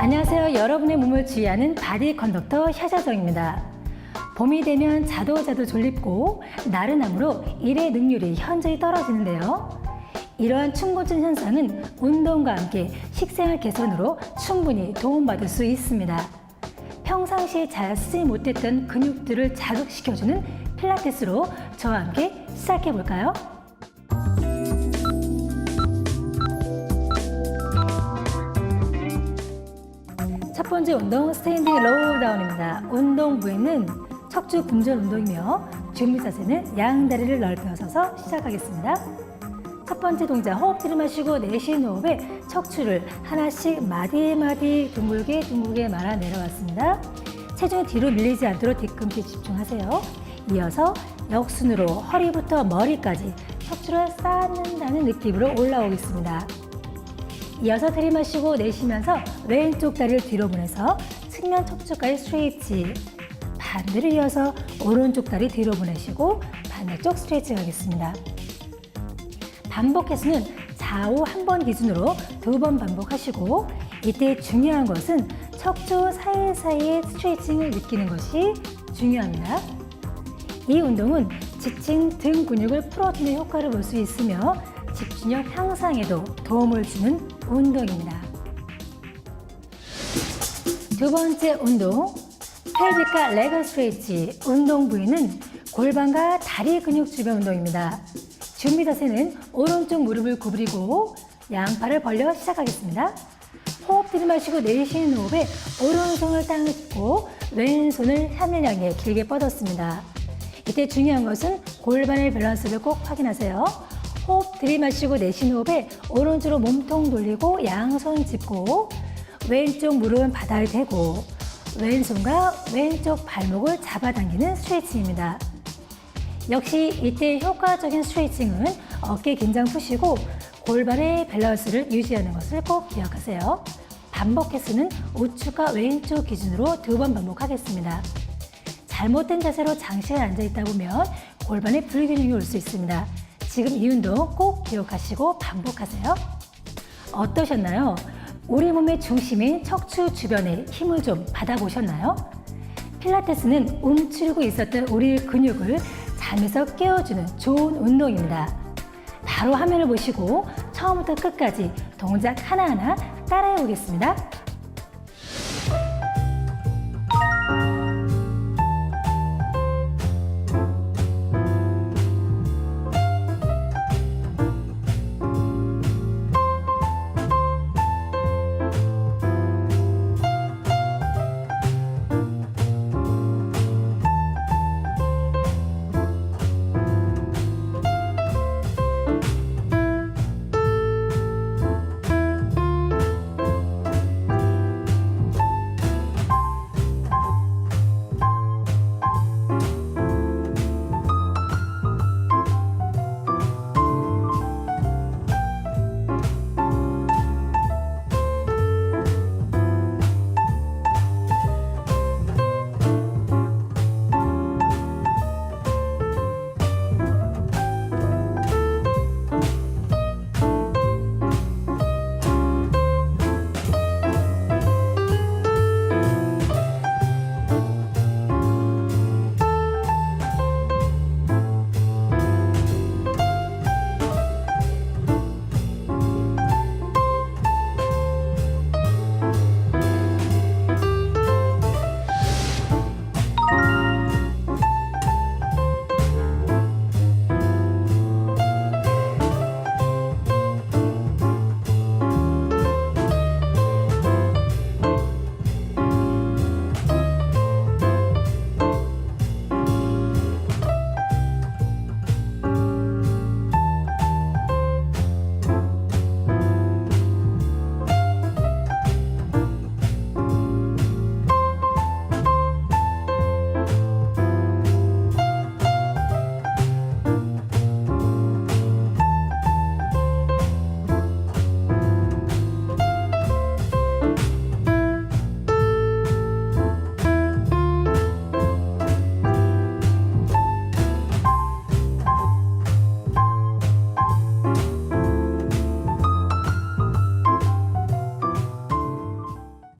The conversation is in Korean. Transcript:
안녕하세요. 여러분의 몸을 지휘하는 바디 컨덕터 샤샤정입니다. 봄이 되면 자도자도 졸립고 나른함으로 일의 능률이 현저히 떨어지는데요. 이러한 충곤증 현상은 운동과 함께 식생활 개선으로 충분히 도움받을 수 있습니다. 평상시에 잘 쓰지 못했던 근육들을 자극시켜주는 필라테스로 저와 함께 시작해 볼까요? 첫 번째 운동 스탠딩 로우 다운입니다. 운동 부위는 척추 분절 운동이며 준비 자세는 양다리를 넓혀 서서 시작하겠습니다. 첫 번째 동작 호흡 들이마시고 내쉬는 호흡에 척추를 하나씩 마디마디 둥글게 둥글게 말아 내려왔습니다. 체중이 뒤로 밀리지 않도록 뒤꿈치 집중하세요. 이어서 역순으로 허리부터 머리까지 척추를 쌓는다는 느낌으로 올라오겠습니다. 이어서 들이마시고 내쉬면서 왼쪽 다리를 뒤로 보내서 측면 척추까지 스트레이치. 반대를 이어서 오른쪽 다리 뒤로 보내시고 반대쪽 스트레이치 하겠습니다. 반복 횟수는 좌우 한 번 기준으로 두 번 반복하시고 이때 중요한 것은 척추 사이사이의 스트레칭을 느끼는 것이 중요합니다. 이 운동은 지친 등 근육을 풀어주는 효과를 볼 수 있으며 집중력 향상에도 도움을 주는 운동입니다. 두 번째 운동, 펠비카 레그 스트레치 운동 부위는 골반과 다리 근육 주변 운동입니다. 준비 자세는 오른쪽 무릎을 구부리고 양팔을 벌려 시작하겠습니다. 호흡 들이마시고 내쉬는 호흡에 오른손을 땅을 짚고 왼손을 하늘 향해 길게 뻗었습니다. 이때 중요한 것은 골반의 밸런스를 꼭 확인하세요. 호흡 들이마시고 내쉬는 호흡에 오른쪽으로 몸통 돌리고 양손 짚고 왼쪽 무릎은 바닥에 대고 왼손과 왼쪽 발목을 잡아당기는 스트레칭입니다. 역시 이때 효과적인 스트레칭은 어깨 긴장 푸시고 골반의 밸런스를 유지하는 것을 꼭 기억하세요. 반복 횟수는 우측과 왼쪽 기준으로 두 번 반복하겠습니다. 잘못된 자세로 장시간 앉아 있다 보면 골반에 불균형이 올 수 있습니다. 지금 이 운동 꼭 기억하시고 반복하세요. 어떠셨나요? 우리 몸의 중심인 척추 주변에 힘을 좀 받아보셨나요? 필라테스는 움츠리고 있었던 우리 근육을 잠에서 깨워주는 좋은 운동입니다. 바로 화면을 보시고 처음부터 끝까지 동작 하나하나 따라해 보겠습니다.